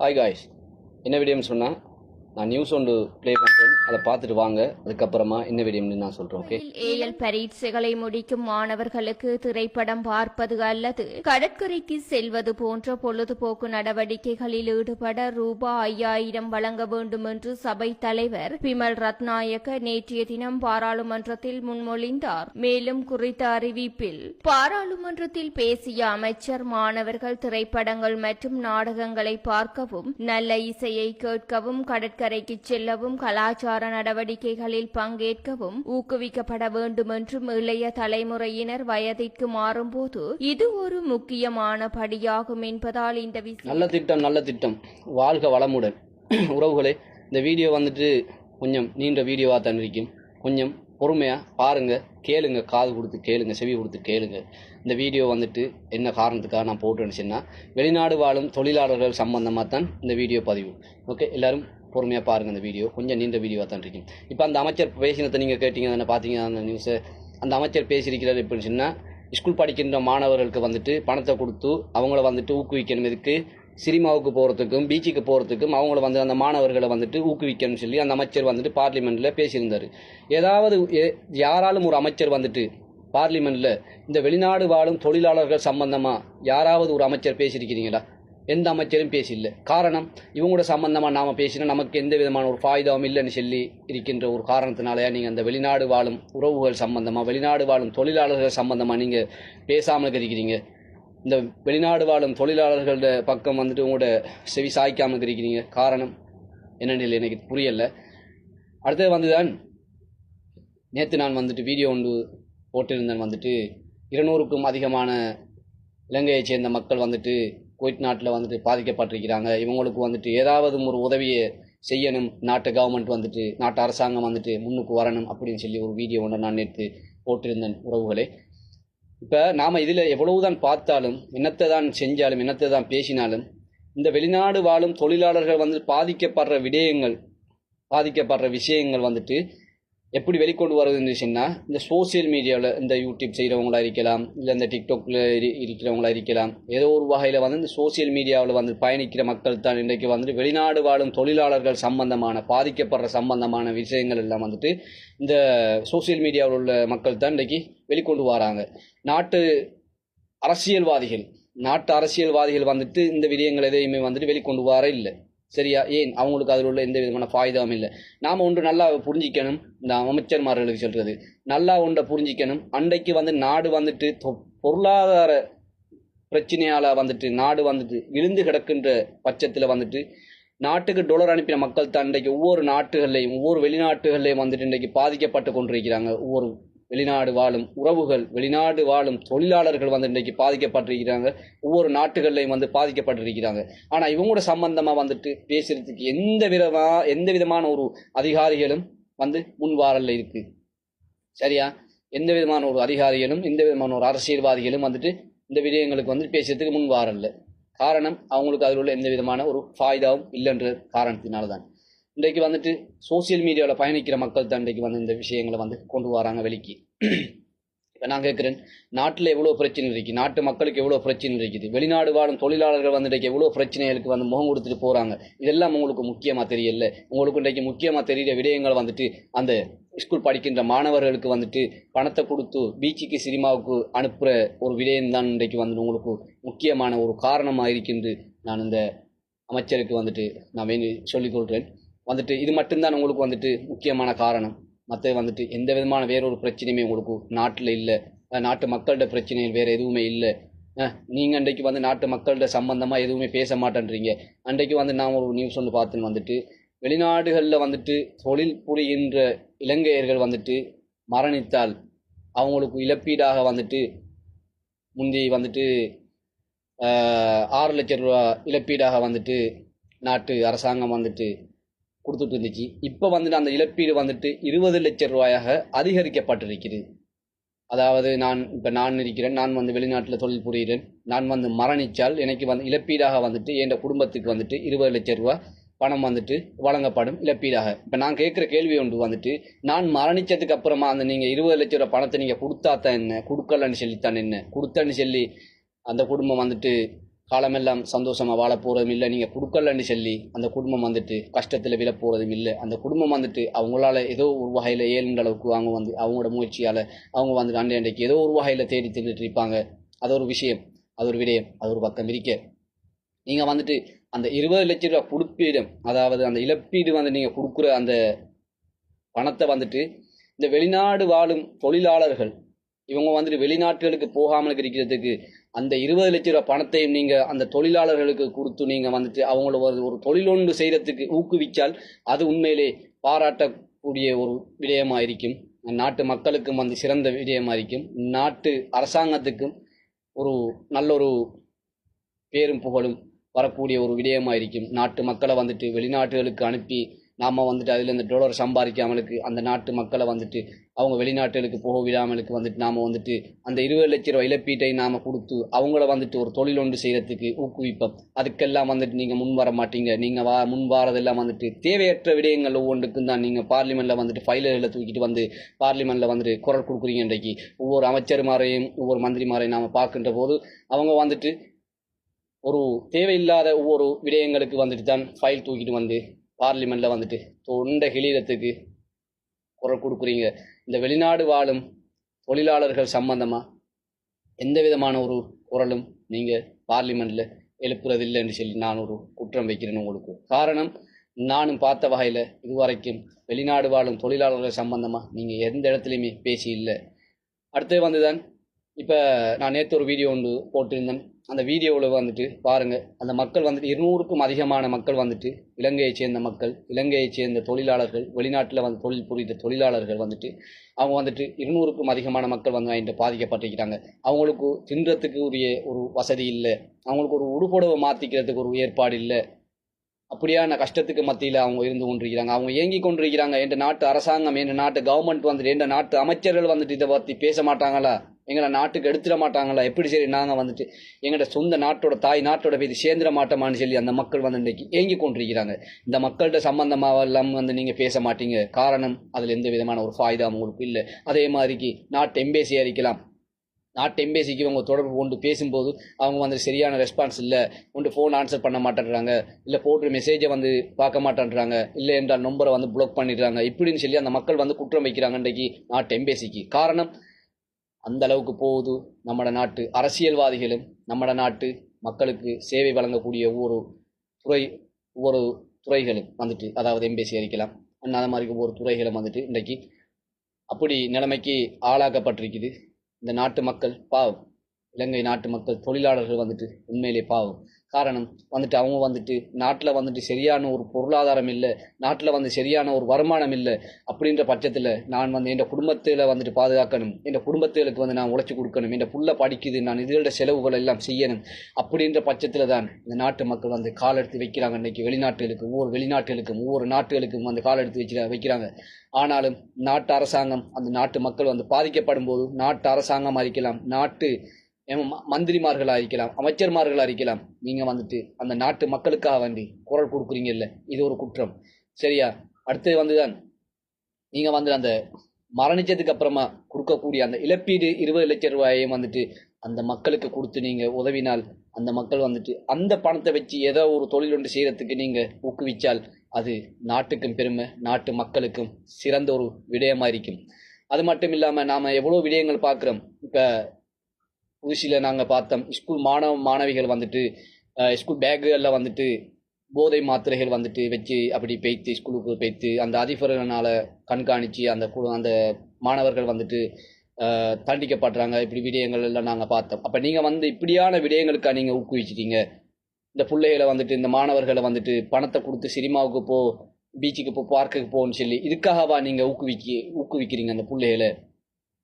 Hi guys என்ன வீடியோன்னு சொன்னால் நான் நியூஸ் ஒன்று ப்ளே பண்ணுறேன் அதை பார்த்துட்டு வாங்க. அதுக்கப்புறமா என்ன வீடியோன்னு நான் சொல்கிறேன் ஓகே ஏஎல் பரீட்சைகளை முடிக்கும் மாணவர்களுக்கு திரைப்படம் பார்ப்பது அல்லது கடற்கரைக்கு செல்வது போன்ற பொழுதுபோக்கு நடவடிக்கைகளில் ஈடுபட ரூபா ஐயாயிரம் வழங்க வேண்டும் என்று சபை தலைவர் பிமல் ரத்நாயக்க நேற்றைய தினம் பாராளுமன்றத்தில் முன்மொழிந்தார். மேலும் குறித்த அறிவிப்பில் பாராளுமன்றத்தில் பேசிய அமைச்சர் மாணவர்கள் திரைப்படங்கள் மற்றும் நாடகங்களை பார்க்கவும் நல்ல இசையை கேட்கவும் கடற்கரை கடற்கரைக்கு செல்லவும் கலாச்சார நடவடிக்கைகளில் பங்கேற்கவும் ஊக்குவிக்கப்பட வேண்டும் என்றும் இளைய தலைமுறையினர் வயதிற்கு மாறும்போது இது ஒரு முக்கியமான படியாகும் என்பதால் இந்த நல்ல திட்டம் நல்ல திட்டம். வாழ்க வளமுடன். உறவுகளே இந்த வீடியோ வந்துட்டு கொஞ்சம் நீண்ட வீடியோவாக தான் இருக்கும் கொஞ்சம் பொறுமையாக பாருங்கள் கேளுங்க காது கொடுத்து கேளுங்க செவி கொடுத்து கேளுங்க. இந்த வீடியோ வந்துட்டு என்ன காரணத்துக்காக நான் போட்டுன்னு வெளிநாடு வாழும் தொழிலாளர்கள் சம்பந்தமாக தான் இந்த வீடியோ பதிவு. ஓகே எல்லாரும் பொறுமையாக பாருங்கள் அந்த வீடியோ. கொஞ்சம் நீண்ட வீடியோவாக தான் இருக்கும். இப்போ அந்த அமைச்சர் பேசினதை நீங்கள் கேட்டீங்க தானே பார்த்தீங்க அந்த நியூஸை அந்த அமைச்சர் பேசியிருக்கிறார் எப்படின்னு சொன்னால் ஸ்கூல் படிக்கின்ற மாணவர்களுக்கு வந்துட்டு பணத்தை கொடுத்து அவங்கள வந்துட்டு ஊக்குவிக்கணும். இதுக்கு சினிமாவுக்கு போகிறதுக்கும் பீச்சுக்கு போகிறதுக்கும் அவங்கள வந்து அந்த மாணவர்களை வந்துட்டு ஊக்குவிக்கணும்னு சொல்லி அந்த அமைச்சர் வந்துட்டு பார்லிமெண்ட்டில் பேசியிருந்தார். ஏதாவது யாராலும் ஒரு அமைச்சர் வந்துட்டு பார்லிமெண்ட்டில் இந்த வெளிநாடு வாழும் தொழிலாளர்கள் சம்பந்தமாக யாராவது ஒரு அமைச்சர் பேசியிருக்கிறீங்களா? எந்த அமைச்சரும் பேசியில்லை காரணம் இவங்களோட சம்பந்தமாக நாம் பேசினா நமக்கு எந்த விதமான ஒரு ஃபாயுதாவும் இல்லைன்னு சொல்லி இருக்கின்ற ஒரு காரணத்தினாலேயே நீங்கள் அந்த வெளிநாடு வாழும் உறவுகள் சம்பந்தமாக வெளிநாடு வாழும் தொழிலாளர்கள் சம்பந்தமாக நீங்கள் பேசாமல் இருக்கிறீங்க. இந்த வெளிநாடு வாழும் தொழிலாளர்களோட பக்கம் வந்துட்டு உங்களோட செவி சாய்க்காமல் இருக்கிறீங்க. காரணம் என்னென்ன இல்லை எனக்கு புரியலை. அடுத்தது வந்துதான் நேற்று நான் வந்துட்டு வீடியோ ஒன்று போட்டிருந்தேன் வந்துட்டு. இருநூறுக்கும் அதிகமான இலங்கையைச் சேர்ந்த மக்கள் வந்துட்டு குவைட் நாட்டில் வந்துட்டு பாதிக்கப்பட்டிருக்கிறாங்க. இவங்களுக்கு வந்துட்டு ஏதாவது ஒரு உதவியை செய்யணும். நாட்டு கவர்மெண்ட் வந்துட்டு நாட்டு அரசாங்கம் வந்துட்டு முன்னுக்கு வரணும் அப்படின்னு சொல்லி ஒரு வீடியோ ஒன்று நான் நேற்று போட்டிருந்தேன் உறவுகளே. இப்போ நாம் இதில் எவ்வளவுதான் பார்த்தாலும் என்னத்தை தான் செஞ்சாலும் என்னத்தை தான் பேசினாலும் இந்த வெளிநாடு வாழும் தொழிலாளர்கள் வந்து பாதிக்கப்படுற விடயங்கள் பாதிக்கப்படுற விஷயங்கள் வந்துட்டு எப்படி வெளிக்கொண்டு வர்றது இருந்துச்சுன்னா இந்த சோஷியல் மீடியாவில் இந்த யூடியூப் செய்கிறவங்களா இருக்கலாம் இல்லை இந்த டிக்டாக்ல இருக்கிறவங்களா இருக்கலாம். ஏதோ ஒரு வகையில் வந்து இந்த சோஷியல் மீடியாவில் வந்து பயணிக்கிற மக்கள் தான் இன்றைக்கு வந்துட்டு வெளிநாடு வாழும் தொழிலாளர்கள் சம்பந்தமான பாதிக்கப்படுற சம்பந்தமான விஷயங்கள் எல்லாம் வந்துட்டு இந்த சோஷியல் மீடியாவில் உள்ள மக்கள் தான் இன்றைக்கி வெளிக்கொண்டு வராங்க. நாட்டு அரசியல்வாதிகள் நாட்டு அரசியல்வாதிகள் வந்துட்டு இந்த விடயங்கள் எதையுமே வந்துட்டு வெளிக்கொண்டு வர இல்லை. சரியா? ஏன்? அவங்களுக்கு அதில் உள்ள எந்த விதமான ஃபாயுதாவும் இல்லை. நாம் ஒன்று நல்லா புரிஞ்சிக்கணும். இந்த அமைச்சர்மார்களுக்கு சொல்கிறது நல்லா ஒன்றை புரிஞ்சிக்கணும். அன்றைக்கு வந்து நாடு வந்துட்டு பொருளாதார பிரச்சனையால் வந்துட்டு நாடு வந்துட்டு விழுந்து கிடக்கின்ற பட்சத்தில் வந்துட்டு நாட்டுக்கு டொலர் அனுப்பின மக்கள் தான் இன்றைக்கு ஒவ்வொரு நாட்டுகள்லையும் ஒவ்வொரு வெளிநாட்டுகள்லையும் வந்துட்டு இன்றைக்கு பாதிக்கப்பட்டு கொண்டிருக்கிறாங்க. ஒவ்வொரு வெளிநாடு வாழும் உறவுகள் வெளிநாடு வாழும் தொழிலாளர்கள் வந்து இன்றைக்கு பாதிக்கப்பட்டிருக்கிறாங்க. ஒவ்வொரு நாட்டுகள்லையும் வந்து பாதிக்கப்பட்டிருக்கிறாங்க. ஆனால் இவங்களோட சம்பந்தமாக வந்துட்டு பேசுறதுக்கு எந்த விதமாக எந்த விதமான ஒரு அதிகாரிகளும் வந்து முன்வாரல்ல இருக்கு. சரியா? எந்த விதமான ஒரு அதிகாரிகளும் எந்த விதமான ஒரு அரசியல்வாதிகளும் வந்துட்டு இந்த விடயங்களுக்கு வந்து பேசுறதுக்கு முன் வாரல்ல. காரணம் அவங்களுக்கு அதில் உள்ள எந்த விதமான ஒரு ஃபாய்தாவும் இல்லைன்ற காரணத்தினால தான் இன்றைக்கு வந்துட்டு சோஷியல் மீடியாவில் பயணிக்கிற மக்கள் தான் இன்றைக்கு வந்து இந்த விஷயங்களை வந்து கொண்டு வராங்க வெளிக்கு. இப்போ நான் கேட்குறேன் நாட்டில் எவ்வளோ பிரச்சனை இருக்குது நாட்டு மக்களுக்கு எவ்வளோ பிரச்சனை இருக்குது? வெளிநாடு வாழும் தொழிலாளர்கள் வந்து இன்றைக்கு எவ்வளோ பிரச்சனைகளுக்கு வந்து முகம் கொடுத்துட்டு போகிறாங்க இதெல்லாம் உங்களுக்கு முக்கியமாக தெரியல? உங்களுக்கு இன்றைக்கு முக்கியமாக தெரிகிற விடயங்கள் வந்துட்டு அந்த ஸ்கூல் படிக்கின்ற மாணவர்களுக்கு வந்துட்டு பணத்தை கொடுத்து பீச்சுக்கு சினிமாவுக்கு அனுப்புகிற ஒரு விடயம்தான் இன்றைக்கு வந்து உங்களுக்கு முக்கியமான ஒரு காரணமாக இருக்கின்று நான் இந்த அமைச்சருக்கு வந்துட்டு நான் வேண்டி சொல்லிக்கொள்கிறேன் வந்துட்டு இது மட்டும்தான் உங்களுக்கு வந்துட்டு முக்கியமான காரணம். மற்ற வந்துட்டு எந்த விதமான வேறொரு பிரச்சனையுமே உங்களுக்கு நாட்டில் இல்லை. நாட்டு மக்கள்கிட்ட பிரச்சனைகள் வேறு எதுவுமே இல்லை. நீங்கள் அன்றைக்கு வந்து நாட்டு மக்கள்கிட்ட சம்மந்தமாக எதுவுமே பேச மாட்டேன்றீங்க. அன்றைக்கு வந்து நான் ஒரு நியூஸ் ஒன்று பார்த்துன்னு வந்துட்டு வெளிநாடுகளில் வந்துட்டு தொழில் புரிகின்ற இலங்கையர்கள் வந்துட்டு மரணித்தால் அவங்களுக்கு இழப்பீடாக வந்துட்டு முந்தி வந்துட்டு ஆறு லட்சம் ரூபா இழப்பீடாக வந்துட்டு நாட்டு அரசாங்கம் வந்துட்டு கொடுத்துட்டு இருந்துச்சு இப்போ வந்துட்டு அந்த இழப்பீடு வந்துட்டு இருபது லட்சம் ரூபாயாக அதிகரிக்கப்பட்டிருக்கிறது. அதாவது நான் இப்போ நான் இருக்கிறேன் நான் வந்து வெளிநாட்டில் தொழில் புரிகிறேன் நான் வந்து மரணித்தால் எனக்கு வந்து இழப்பீடாக வந்துட்டு என் குடும்பத்துக்கு வந்துட்டு இருபது லட்சம் ரூபா பணம் வந்துட்டு வழங்கப்படும் இழப்பீடாக. இப்போ நான் கேட்குற கேள்வி ஒன்று வந்துட்டு நான் மரணித்ததுக்கு அப்புறமா அந்த நீங்கள் இருபது லட்ச ரூபா பணத்தை நீங்கள் கொடுத்தா தான் என்ன? கொடுக்கலன்னு சொல்லித்தான் என்ன? கொடுத்தன்னு சொல்லி அந்த குடும்பம் வந்துட்டு காலமெல்லாம் சந்தோஷமாக வாழ போகிறதும் இல்லை. நீங்கள் கொடுக்கலன்னு சொல்லி அந்த குடும்பம் வந்துட்டு கஷ்டத்தில் விழ போகிறதும் இல்லை. அந்த குடும்பம் வந்துட்டு அவங்களால ஏதோ ஒரு வகையில் ஏழுன்ற அளவுக்கு அவங்க வந்து அவங்களோட முயற்சியால் அவங்க வந்து அண்டை அண்டைக்கு ஏதோ ஒரு வகையில் தேடி தின்னுட்டு இருப்பாங்க. அது ஒரு விஷயம் அது ஒரு விடயம் அது ஒரு பக்கம் இருக்க. நீங்கள் வந்துட்டு அந்த இருபது லட்ச ரூபா கொடுப்பீடும் அதாவது அந்த இழப்பீடு வந்து நீங்கள் கொடுக்குற அந்த பணத்தை வந்துட்டு இந்த வெளிநாடு வாழும் தொழிலாளர்கள் இவங்க வந்துட்டு வெளிநாட்டுகளுக்கு போகாமல் இருக்கிறதுக்கு அந்த இருபது லட்ச ரூபா பணத்தையும் நீங்கள் அந்த தொழிலாளர்களுக்கு கொடுத்து நீங்கள் வந்துட்டு அவங்கள ஒரு ஒரு தொழிலொன்று செய்கிறதுக்கு ஊக்குவித்தால் அது உண்மையிலே பாராட்டக்கூடிய ஒரு விடயமாக இருக்கும் நாட்டு மக்களுக்கும் வந்து சிறந்த விடயமாக இருக்கும் நாட்டு அரசாங்கத்துக்கும் ஒரு நல்ல ஒரு பேரும் புகழும் வரக்கூடிய ஒரு விடயமாக இருக்கும் நாட்டு மக்களை வந்துட்டு வெளிநாட்டுகளுக்கு அனுப்பி நாம் வந்துட்டு அதில் இந்த டொலர் சம்பாதிக்காமலுக்கு அந்த நாட்டு மக்களை வந்துட்டு அவங்க வெளிநாட்டுகளுக்கு போக விடாமலுக்கு வந்துட்டு நாம் வந்துட்டு அந்த இருபது லட்ச ரூபாய் இழப்பீட்டை நாம் கொடுத்து அவங்கள வந்துட்டு ஒரு தொழில் ஒன்று செய்கிறதுக்கு ஊக்குவிப்போம். அதுக்கெல்லாம் வந்துட்டு நீங்கள் முன் வர மாட்டீங்க. நீங்கள் வா முன் வாரதெல்லாம் வந்துட்டு தேவையற்ற விடயங்கள் ஒவ்வொன்றுக்கும் தான் நீங்கள் பார்லிமெண்ட்டில் வந்துட்டு ஃபைலர்களை தூக்கிட்டு வந்து பார்லிமெண்ட்டில் வந்துட்டு குரல் கொடுக்குறீங்க இன்றைக்கு. ஒவ்வொரு அமைச்சர்மாரையும் ஒவ்வொரு மந்திரிமாரையும் நாம் பார்க்கின்ற போது அவங்க வந்துட்டு ஒரு தேவையில்லாத ஒவ்வொரு விடயங்களுக்கு வந்துட்டு தான் ஃபைல் தூக்கிட்டு வந்து பார்லிமெண்ட்ல வந்துட்டு தொண்டை கிளீரத்துக்கு குரல் கொடுக்குறீங்க. இந்த வெளிநாடு வாழும் தொழிலாளர்கள் சம்பந்தமா எந்த விதமான ஒரு குரலும் நீங்க பார்லிமெண்ட்ல எழுப்புறதில்லைன்னு சொல்லி நான் ஒரு குற்றம் வைக்கிறேன் உங்களுக்கு. காரணம் நானும் பார்த்த வகையில் இதுவரைக்கும் வெளிநாடு வாழும் தொழிலாளர்கள் சம்பந்தமாக நீங்கள் எந்த இடத்துலையுமே பேசி இல்லை. அடுத்து வந்துதான் இப்போ நான் நேற்று ஒரு வீடியோ ஒன்று போட்டிருந்தேன். அந்த வீடியோவில் வந்துட்டு பாருங்கள் அந்த மக்கள் வந்துட்டு இருநூறுக்கும் அதிகமான மக்கள் வந்துட்டு இலங்கையைச் சேர்ந்த மக்கள் இலங்கையைச் சேர்ந்த தொழிலாளர்கள் வெளிநாட்டில் வந்து தொழில் புரிந்த தொழிலாளர்கள் வந்துட்டு அவங்க வந்துட்டு இருநூறுக்கும் அதிகமான மக்கள் வந்து என்கிட்ட பாதிக்கப்பட்டிருக்கிறாங்க அவங்களுக்கு தின்றதுக்கு உரிய ஒரு வசதி இல்லை. அவங்களுக்கு ஒரு உடுப்புடவை மாற்றிக்கிறதுக்கு ஒரு ஏற்பாடு இல்லை. அப்படியான கஷ்டத்துக்கு மத்தியில் அவங்க இருந்து கொண்டிருக்கிறாங்க. அவங்க ஏங்கி கொண்டிருக்கிறாங்க. என்ற நாட்டு அரசாங்கம் என்ற நாட்டு கவர்மெண்ட் வந்துட்டு என்ற நாட்டு அமைச்சர்கள் வந்துட்டு இதை பற்றி பேச மாட்டாங்களா? எங்களை நாட்டுக்கு எடுத்துட மாட்டாங்களா? எப்படி சரி நாங்கள் வந்துட்டு எங்களோட சொந்த நாட்டோட தாய் நாட்டோட பேர் சேர்ந்துட மாட்டோமான்னு சொல்லி அந்த மக்கள் வந்து இன்றைக்கு ஏங்கி கொண்டிருக்கிறாங்க. இந்த மக்கள்கிட்ட சம்பந்தமாக எல்லாம் வந்து நீங்கள் பேச மாட்டீங்க. காரணம் அதில் எந்த விதமான ஒரு ஃபாய்தா உங்களுக்கு இல்லை. அதே மாதிரிக்கு நாட்டு எம்பேசி அறிக்கலாம் நாட்டு எம்பேசிக்கு இவங்க தொடர்பு கொண்டு பேசும்போது அவங்க வந்து சரியான ரெஸ்பான்ஸ் இல்லை. கொண்டு ஃபோன் ஆன்சர் பண்ண மாட்டேன்றாங்க. இல்லை போட்டு மெசேஜை வந்து பார்க்க மாட்டேன்றாங்க. இல்லை என்றால் நம்பரை வந்து பிளாக் பண்ணிடுறாங்க. இப்படின்னு சொல்லி அந்த மக்கள் வந்து குற்றம் வைக்கிறாங்க இன்றைக்கு நாட்டு எம்பேசிக்கு. காரணம் அந்த அளவுக்கு போகுது. நம்மட நாட்டு அரசியல்வாதிகளும் நம்மட நாட்டு மக்களுக்கு சேவை வழங்கக்கூடிய ஒவ்வொரு துறை ஒவ்வொரு துறைகளும் வந்துட்டு அதாவது எம்பேசி அறிக்கலாம் அந்த மாதிரி ஒவ்வொரு துறைகளும் வந்துட்டு இன்றைக்கு அப்படி நிலைமைக்கு ஆளாக்கப்பட்டிருக்குது. இந்த நாட்டு மக்கள் பாவம். இலங்கை நாட்டு மக்கள் தொழிலாளர்கள் வந்துட்டு உண்மையிலே பாவம். காரணம். வந்துட்டு அவங்க வந்துட்டு நாட்டில் வந்துட்டு சரியான ஒரு பொருளாதாரம் இல்லை நாட்டில் வந்து சரியான ஒரு வருமானம் இல்லை அப்படின்ற பட்சத்தில் நான் வந்து என் குடும்பத்தில் வந்துட்டு பாதுகாக்கணும். என் குடும்பத்துகளுக்கு வந்து நான் உழைச்சி கொடுக்கணும். என் புள்ள படிக்குது நான் இதோட செலவுகள் எல்லாம் செய்யணும் அப்படின்ற பட்சத்தில் தான் இந்த நாட்டு மக்கள் வந்து கால் எடுத்து வைக்கிறாங்க இன்றைக்கி வெளிநாட்டுகளுக்கு ஒவ்வொரு வெளிநாட்டுகளுக்கும் ஒவ்வொரு நாட்டுகளுக்கும் வந்து கால் எடுத்து வச்சு வைக்கிறாங்க. ஆனாலும் நாட்டு அரசாங்கம் அந்த நாட்டு மக்கள் வந்து பாதிக்கப்படும் போது நாட்டு அரசாங்கம் அறிக்கலாம் நாட்டு மந்திரிமார்களாக ம- இருக்கலாம் அமைச்சர்மார்களாக இருக்கலாம் நீங்கள் வந்துட்டு அந்த நாட்டு மக்களுக்காக வேண்டி குரல் கொடுக்குறீங்கல்ல இது ஒரு குற்றம். சரியா? அடுத்தது வந்துதான் நீங்கள் வந்து அந்த மரணிச்சதுக்கு அப்புறமா கொடுக்கக்கூடிய அந்த இழப்பீடு இருபது லட்சம் ரூபாயையும் வந்துட்டு அந்த மக்களுக்கு கொடுத்து நீங்கள் உதவினால் அந்த மக்கள் வந்துட்டு அந்த பணத்தை வச்சு ஏதோ ஒரு தொழில் ஒன்று செய்கிறதுக்கு நீங்கள் ஊக்குவித்தால் அது நாட்டுக்கும் பெருமை நாட்டு மக்களுக்கும் சிறந்த ஒரு விடயமாக இருக்கும் அது மட்டும் இல்லாமல் நாம் எவ்வளோ விடயங்கள் பார்க்குறோம். இப்போ ஊசியில் நாங்கள் பார்த்தோம். ஸ்கூல் மாணவ மாணவிகள் வந்துட்டு ஸ்கூல் பேக்குகளில் வந்துட்டு போதை மாத்திரைகள் வந்துட்டு வச்சு அப்படி பெய்த்து ஸ்கூலுக்கு பெய்த்து அந்த அதிபர்களால் கண்காணித்து அந்த கு- அந்த மாணவர்கள் வந்துட்டு தண்டிக்கப்படுறாங்க. இப்படி விடயங்கள் எல்லாம் நாங்கள் பார்த்தோம். அப்போ நீங்கள் வந்து இப்படியான விடயங்களுக்காக நீங்கள் ஊக்குவிச்சிட்டீங்க? இந்த பிள்ளைகளை வந்துட்டு இந்த மாணவர்களை வந்துட்டு பணத்தை கொடுத்து சினிமாவுக்கு போ பீச்சுக்கு போ பார்க்குக்கு போன்னு சொல்லி இதுக்காகவா நீங்கள் ஊக்குவிக்கி ஊக்குவிக்கிறீங்க அந்த பிள்ளைகளை?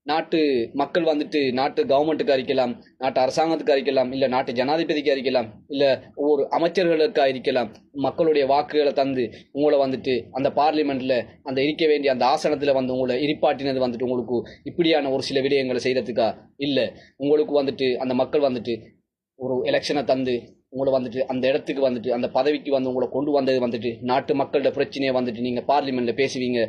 நாட்டு மக்கள் வந்துட்டு நாட்டு கவர்மெண்ட்டுக்கு அறிக்கலாம் நாட்டு அரசாங்கத்துக்கு அறிக்கலாம் இல்லை நாட்டு ஜனாதிபதிக்கு அறிக்கலாம் இல்லை ஒவ்வொரு அமைச்சர்களுக்கு அறிக்கலாம் மக்களுடைய வாக்குகளை தந்து உங்களை வந்துட்டு அந்த பார்லிமெண்ட்ல அந்த இருக்க வேண்டிய அந்த ஆசனத்தில் வந்து உங்களை இரிப்பாட்டினது வந்துட்டு உங்களுக்கு இப்படியான ஒரு சில விடயங்களை செய்கிறதுக்கா இல்லை. உங்களுக்கு வந்துட்டு அந்த மக்கள் வந்துட்டு ஒரு எலெக்ஷனை தந்து உங்களை வந்துட்டு அந்த இடத்துக்கு வந்துட்டு அந்த பதவிக்கு வந்து உங்களை கொண்டு வந்தது வந்துட்டு நாட்டு மக்களோட பிரச்சனையை வந்துட்டு நீங்கள் பார்லிமெண்ட்டில் பேசுவீங்க.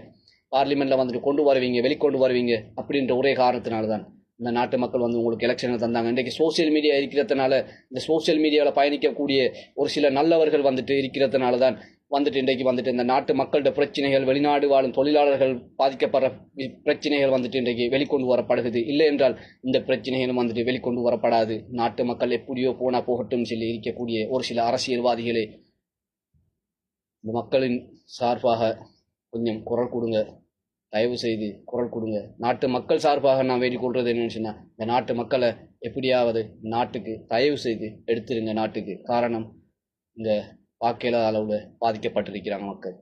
பார்லிமெண்ட்டில் வந்துட்டு கொண்டு வருவீங்க வெளிக்கொண்டு வருவீங்க அப்படின்ற ஒரே காரணத்தினால தான் இந்த நாட்டு மக்கள் வந்து உங்களுக்கு எலெக்ஷனில் தந்தாங்க. இன்றைக்கு சோசியல் மீடியா இருக்கிறதுனால இந்த சோஷியல் மீடியாவில் பயணிக்கக்கூடிய ஒரு சில நல்லவர்கள் வந்துட்டு இருக்கிறதுனால தான் வந்துட்டு இன்றைக்கு வந்துட்டு இந்த நாட்டு மக்களோட பிரச்சனைகள் வெளிநாடு வாழும் தொழிலாளர்கள் பாதிக்கப்படுற பிரச்சனைகள் வந்துட்டு இன்றைக்கு வெளிக்கொண்டு வரப்படுகிறது. இல்லை என்றால் இந்த பிரச்சனைகளும் வந்துட்டு வெளிக்கொண்டு வரப்படாது. நாட்டு மக்கள் எப்படியோ போனால் போகட்டும் சொல்லி இருக்கக்கூடிய ஒரு சில அரசியல்வாதிகளே இந்த மக்களின் சார்பாக கொஞ்சம் குரல் கொடுங்க. தயவு செய்து குரல் கொடுங்க. நாட்டு மக்கள் சார்பாக நான் வேண்டிக் கொள்றது என்னன்னு சொன்னா இந்த நாட்டு மக்களை எப்படியாவது நாட்டுக்கு தயவு செய்து எடுத்துருங்க நாட்டுக்கு. காரணம் இந்த வாக்கியல அளவில் பாதிக்கப்பட்டிருக்கிறாங்க மக்கள்.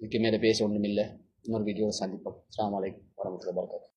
இதுக்கு மேலே பேச ஒன்றும் இல்லை இன்னொரு வீடியோவை சந்திப்போம். அஸ்ஸலாமு அலைக்கும் வரமத்துல்லாஹி